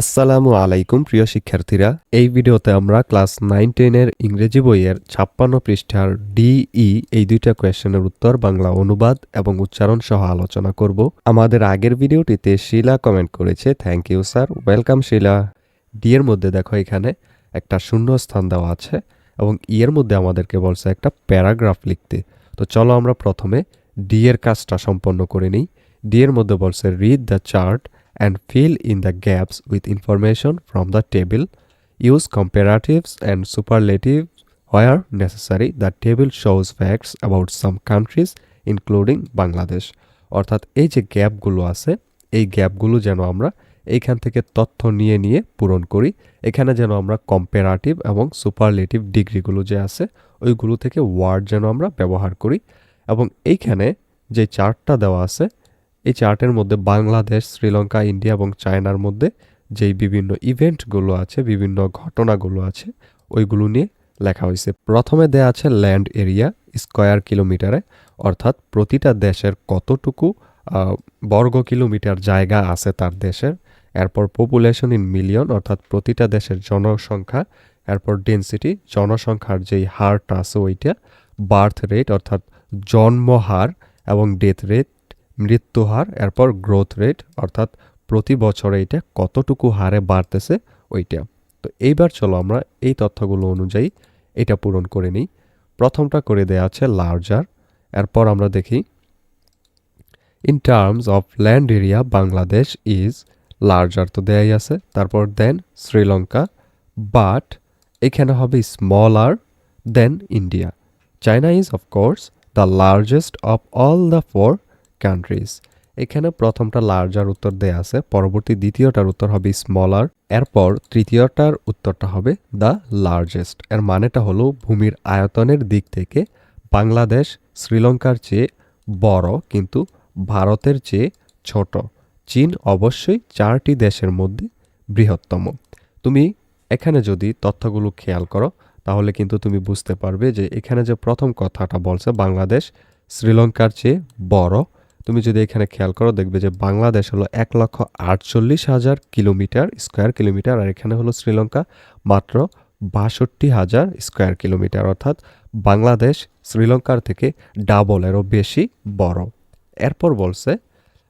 আসসালামু আলাইকুম, প্রিয় শিক্ষার্থীরা। এই ভিডিওতে আমরা ক্লাস নাইন টেনের ইংরেজি বইয়ের ছাপ্পান্ন পৃষ্ঠার ডিই এই দুইটা কোয়েশ্চেনের উত্তর, বাংলা অনুবাদ এবং উচ্চারণ সহ আলোচনা করব। আমাদের আগের ভিডিওটিতে শিলা কমেন্ট করেছে thank you sir welcome Shila. D এর মধ্যে দেখো এখানে একটা শূন্য স্থান দেওয়া আছে এবং ই এর মধ্যে আমাদেরকে বলছে একটা প্যারাগ্রাফ লিখতে। তো চলো আমরা প্রথমে ডি এর কাজটা সম্পন্ন করে নিই। ডি এর মধ্যে বলছে read the chart and fill in the gaps with information from the table. Use comparatives and superlatives where necessary. The table shows facts about some countries including Bangladesh. অর্থাৎ এই যে গ্যাপগুলো আছে এই গ্যাপগুলো যেন আমরা এইখান থেকে তথ্য নিয়ে নিয়ে পূরণ করি এখানে যেন আমরা কম্পারেটিভ এবং সুপারলেটিভ ডিগ্রিগুলো যে আছে ওইগুলো থেকে ওয়ার্ড যেন আমরা ব্যবহার করি এবং এইখানে যে চার্টটা দেওয়া আছে এই চার্টের মধ্যে বাংলাদেশ, শ্রীলঙ্কা, ইন্ডিয়া এবং চায়নার মধ্যে যেই বিভিন্ন ইভেন্টগুলো আছে, বিভিন্ন ঘটনাগুলো আছে, ওইগুলো নিয়ে লেখা হয়েছে। প্রথমে দেয়া আছে ল্যান্ড এরিয়া, স্কয়ার কিলোমিটারে, অর্থাৎ প্রতিটা দেশের কতটুকু বর্গ কিলোমিটার জায়গা আছে তার দেশের, এরপর পপুলেশন ইন মিলিয়ন অর্থাৎ প্রতিটা দেশের জনসংখ্যা, এরপর ডেন্সিটি জনসংখ্যার যেই হারটা আছে ওইটা বার্থ রেট অর্থাৎ জন্মহার এবং ডেথ রেট মৃত্যু হার, এরপর গ্রোথ রেট অর্থাৎ প্রতি বছরে এটা কতটুকু হারে বাড়তেছে ওইটা। তো এইবার চলো আমরা এই তথ্যগুলো অনুযায়ী এটা পূরণ করে নিই। প্রথমটা করে দেয়া আছে লার্জার এরপর আমরা দেখি in terms of land area Bangladesh is larger তো দেয়াই আছে, তারপর দেন শ্রীলঙ্কা বাট এখানে হবে smaller than India China is of course the largest of all the four countries এখানে প্রথমটা লার্জার উত্তর দেয়া আছে, পরবর্তী দ্বিতীয়টার উত্তর হবে স্মলার এরপর তৃতীয়টার উত্তরটা হবে দ্য লার্জেস্ট এর মানেটা হলো ভূমির আয়তনের দিক থেকে বাংলাদেশ শ্রীলঙ্কার চেয়ে বড়, কিন্তু ভারতের চেয়ে ছোট। চীন অবশ্যই চারটি দেশের মধ্যে বৃহত্তম। তুমি এখানে যদি তথ্যগুলো খেয়াল করো, তাহলে কিন্তু তুমি বুঝতে পারবে যে এখানে যে প্রথম কথাটা বলছে, বাংলাদেশ শ্রীলঙ্কার চেয়ে বড় তুমি যদি এখানে খেয়াল করো, দেখবে যে বাংলাদেশ হলো এক লক্ষ আটচল্লিশ হাজার কিলোমিটার স্কোয়ার কিলোমিটার, আর এখানে হলো শ্রীলঙ্কা মাত্র বাষট্টি হাজার স্কোয়ার কিলোমিটার। অর্থাৎ বাংলাদেশ শ্রীলঙ্কার থেকে ডাবলেরও বেশি বড়। এরপর বলছে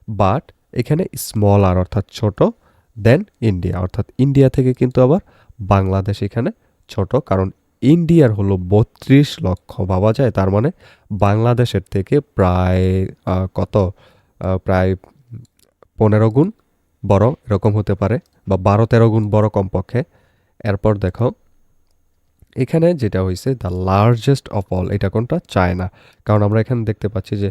বাট এখানে স্মল আর অর্থাৎ ছোট দেন ইন্ডিয়া অর্থাৎ ইন্ডিয়া থেকে কিন্তু আবার বাংলাদেশ এখানে ছোট, কারণ ইন্ডিয়ার হলো বত্রিশ লক্ষ ভাবা যায়, তার মানে বাংলাদেশের থেকে প্রায় কত? প্রায় পনেরো গুণ বড় এরকম হতে পারে, বা বারো তেরো গুণ বড় কমপক্ষে। এরপর দেখো, এখানে যেটা হয়েছে দ্য লার্জেস্ট অফ অল এটা কোনটা? চায়না। কারণ আমরা এখানে দেখতে পাচ্ছি যে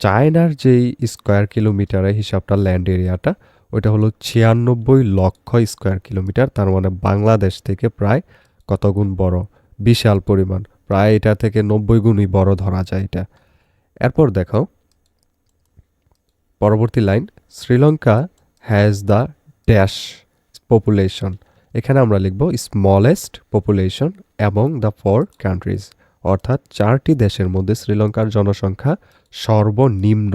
চায়নার যেই স্কোয়ার কিলোমিটারের হিসাবটা ল্যান্ড এরিয়াটা ওইটা হলো ছিয়ানব্বই লক্ষ স্কোয়ার কিলোমিটার তার মানে বাংলাদেশ থেকে প্রায় কত গুণ বড়? বিশাল পরিমাণ। প্রায় এটা থেকে নব্বই গুণই বড় ধরা যায় এটা। এরপর দেখো পরবর্তী line, Sri Lanka has the dash population এখানে আমরা লিখব স্মলেস্ট পপুলেশন এবং দ্য ফোর কান্ট্রিজ অর্থাৎ চারটি দেশের মধ্যে শ্রীলঙ্কার জনসংখ্যা সর্বনিম্ন।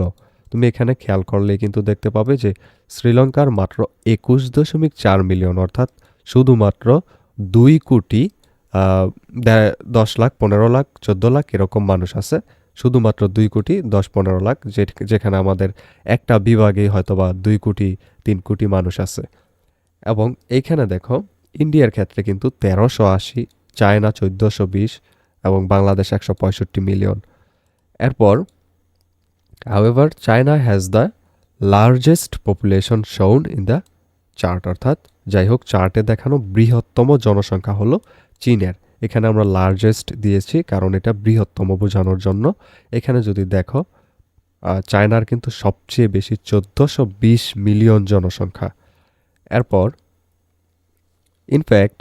তুমি এখানে খেয়াল করলে কিন্তু দেখতে পাবে যে শ্রীলঙ্কার মাত্র একুশ দশমিক চার মিলিয়ন, অর্থাৎ শুধুমাত্র দুই কোটি দশ লাখ, পনেরো লাখ, চোদ্দ লাখ এরকম মানুষ আছে। শুধুমাত্র দুই কোটি, দশ, পনেরো লাখ যেখানে আমাদের একটা বিভাগেই হয়তোবা দুই কোটি, তিন কোটি মানুষ আছে। এবং এইখানে দেখো, ইন্ডিয়ার ক্ষেত্রে কিন্তু তেরোশো আশি, চায়না চোদ্দোশো বিশ এবং বাংলাদেশ একশো পঁয়ষট্টি মিলিয়ন। এরপর however China has the largest population shown in the chart অর্থাৎ যাই হোক চার্টে দেখানো বৃহত্তম জনসংখ্যা হলো চীনের। এখানে আমরা লার্জেস্ট দিয়েছি কারণ এটা বৃহত্তম বোঝানোর জন্য। এখানে যদি দেখো চায়নার কিন্তু সবচেয়ে বেশি চোদ্দোশো বিশ মিলিয়ন জনসংখ্যা। এরপর in fact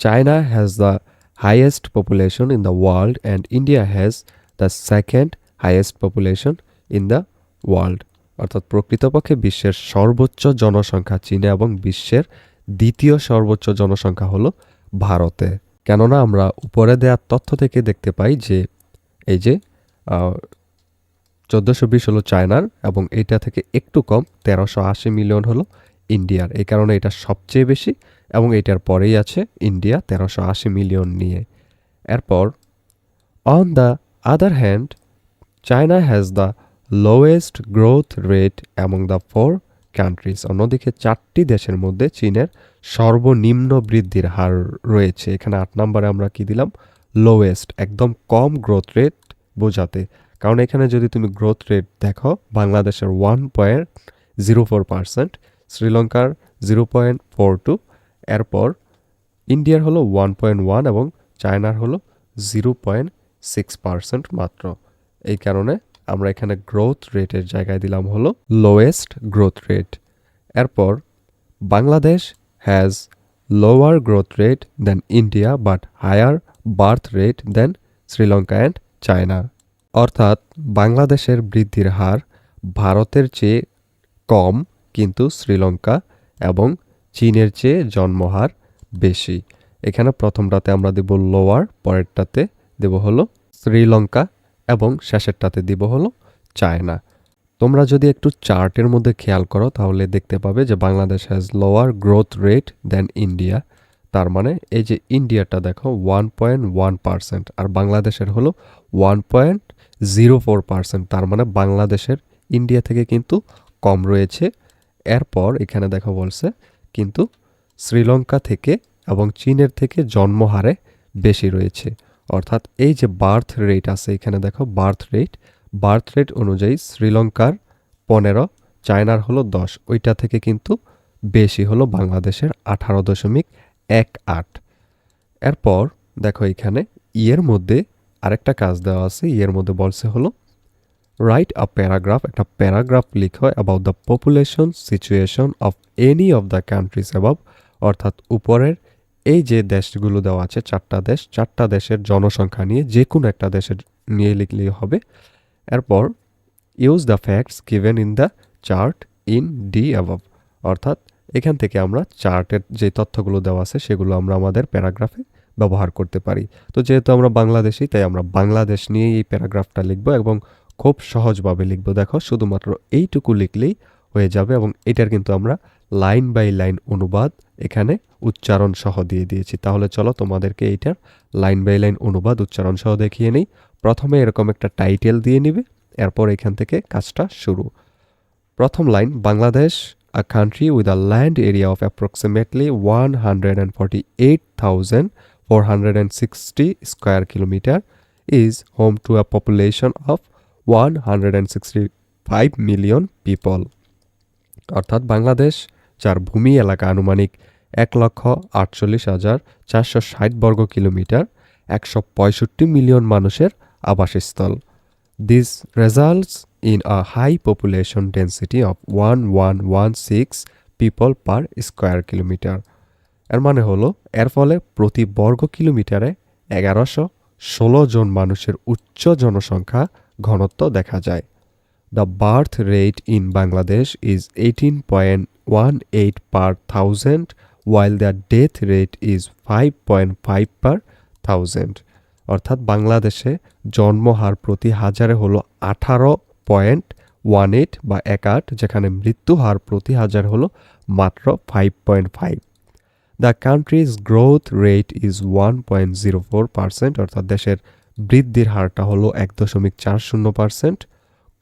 China has the highest population in the world and India has the second highest population in the world অর্থাৎ প্রকৃতপক্ষে বিশ্বের সর্বোচ্চ জনসংখ্যা চীনে এবং বিশ্বের দ্বিতীয় সর্বোচ্চ জনসংখ্যা হলো ভারতে। কেননা আমরা উপরে দেওয়ার তথ্য থেকে দেখতে পাই যে এই যে চোদ্দোশো বিশ হলো চায়নার এবং এটা থেকে একটু কম তেরোশো আশি মিলিয়ন হলো ইন্ডিয়ার। এই কারণে এটা সবচেয়ে বেশি এবং এটার পরেই আছে ইন্ডিয়া তেরোশো আশি মিলিয়ন নিয়ে। এরপর on the other hand China has the lowest growth rate among the four countries অন্যদিকে চারটি দেশের মধ্যে চীনের সর্বনিম্ন বৃদ্ধির হার রয়েছে। এখানে আট নম্বরে আমরা কি দিলাম? লোয়েস্ট একদম কম গ্রোথ রেট বোঝাতে। কারণ এখানে যদি তুমি গ্রোথ রেট দেখো, বাংলাদেশের one point zero four percent শ্রীলঙ্কার জিরো পয়েন্ট ফোর টু এরপর ইন্ডিয়ার হলো ওয়ান পয়েন্ট ওয়ান এবং চায়নার হলো জিরো পয়েন্ট সিক্স পার্সেন্ট মাত্র। এই কারণে আমরা এখানে গ্রোথ রেটের জায়গায় দিলাম হলো লোয়েস্ট গ্রোথ রেট এরপর Bangladesh has lower growth rate than India but higher birth rate than Sri Lanka and China অর্থাৎ বাংলাদেশের বৃদ্ধির হার ভারতের চেয়ে কম কিন্তু শ্রীলঙ্কা এবং চীনের চেয়ে জন্মহার বেশি। এখানে প্রথমটাতে আমরা দেব লোয়ার পরেরটাতে দেব হলো শ্রীলঙ্কা এবং শেষেরটাতে দিব হলো চায়না। তোমরা যদি একটু চার্টের মধ্যে খেয়াল করো, তাহলে দেখতে পাবে যে Bangladesh has lower growth rate than India তার মানে এই যে ইন্ডিয়াটা দেখো ওয়ান পয়েন্ট ওয়ান পার্সেন্ট আর বাংলাদেশের হলো one point zero four percent তার মানে বাংলাদেশের ইন্ডিয়া থেকে কিন্তু কম রয়েছে। এরপর এখানে দেখো বলছে, কিন্তু শ্রীলঙ্কা থেকে এবং চীনের থেকে জন্মহারে বেশি রয়েছে। অর্থাৎ এই যে বার্থ রেট আছে এখানে দেখো, বার্থ রেট। বার্থ রেট অনুযায়ী শ্রীলঙ্কার পনেরো, চায়নার হলো দশ। ওইটা থেকে কিন্তু বেশি হলো বাংলাদেশের আঠারো দশমিক এক আট। এরপর দেখো এখানে ইয়ের মধ্যে আরেকটা কাজ দেওয়া আছে। ইয়ের মধ্যে বলছে হলো রাইট আ প্যারাগ্রাফ একটা প্যারাগ্রাফ লিখো about the population situation of any of the countries above অর্থাৎ উপরের এই যে দেশগুলো দেওয়া আছে, চারটা দেশ, চারটা দেশের জনসংখ্যা নিয়ে যে কোনো একটা দেশের নিয়ে লিখলেই হবে। এরপর use the facts given in the chart in D above অর্থাৎ এখান থেকে আমরা চার্টের যে তথ্যগুলো দেওয়া আছে, সেগুলো আমরা আমাদের প্যারাগ্রাফে ব্যবহার করতে পারি। তো যেহেতু আমরা বাংলাদেশি, তাই আমরা বাংলাদেশ নিয়ে এই প্যারাগ্রাফটা লিখব এবং খুব সহজভাবে লিখব। দেখো, শুধুমাত্র এইটুকু লিখলেই হয়ে যাবে এবং এটার কিন্তু আমরা লাইন বাই লাইন অনুবাদ এখানে উচ্চারণ সহ দিয়ে দিয়েছি। তাহলে চলো তোমাদেরকে এইটার লাইন বাই লাইন অনুবাদ উচ্চারণ সহ দেখিয়ে নেই। প্রথমে এরকম একটা টাইটেল দিয়ে নিবে এরপর এখান থেকে কাজটা শুরু। প্রথম line Bangladesh a country with a land area of approximately 148,460 square kilometer is home to a population of 165 million people অর্থাৎ বাংলাদেশ যার ভূমি এলাকা আনুমানিক এক লক্ষ আটচল্লিশ হাজার চারশো ষাট বর্গ কিলোমিটার, একশো পঁয়ষট্টি মিলিয়ন মানুষের আবাসস্থল। This results in a high population density of 1116 people per square kilometre এর মানে হলো, এর ফলে প্রতি বর্গ কিলোমিটারে এগারোশো ষোলো জন মানুষের উচ্চ জনসংখ্যা ঘনত্ব দেখা যায়। Is eighteen point one eight per thousand while the death rate is five point five per thousand অর্থাৎ বাংলাদেশে জন্মহার প্রতি হাজারে হলো আঠারো পয়েন্ট ওয়ান এইট বা এক আট, যেখানে মৃত্যু হার প্রতি হাজার হলো মাত্র five point five the countries growth rate is one point zero four percent অর্থাৎ দেশের বৃদ্ধির হারটা হলো এক দশমিক চার শূন্য percent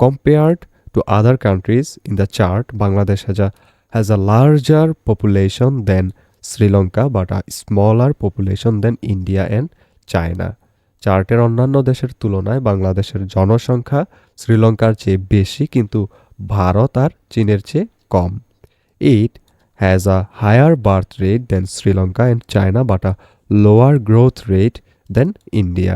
compared to other countries in the chart Bangladesh has a has a larger population than Sri Lanka but a smaller population than India and China চার্টের অন্যান্য দেশের তুলনায় বাংলাদেশের জনসংখ্যা শ্রীলঙ্কার চেয়ে বেশি, কিন্তু ভারত আর চীনের চেয়ে কম। It has a higher birth rate than Sri Lanka and China but a lower growth rate than India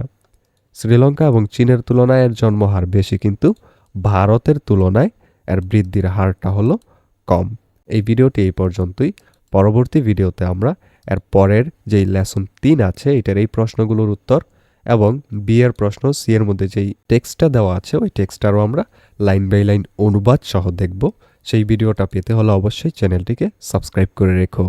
Sri Lanka এবং চীনের তুলনায় এর জন্মহার বেশি, কিন্তু ভারতের তুলনায় এর বৃদ্ধির হারটা হলো কম। এই ভিডিওটি এই পর্যন্তই। পরবর্তী ভিডিওতে আমরা এর পরের যেই লেসন তিন আছে, এটার এই প্রশ্নগুলোর উত্তর এবং বি এর প্রশ্ন, সি এর মধ্যে যেই টেক্সটটা দেওয়া আছে, ওই টেক্সটটারও আমরা লাইন বাই লাইন অনুবাদ সহ দেখব। সেই ভিডিওটা পেতে হলে অবশ্যই চ্যানেলটিকে সাবস্ক্রাইব করে রেখো।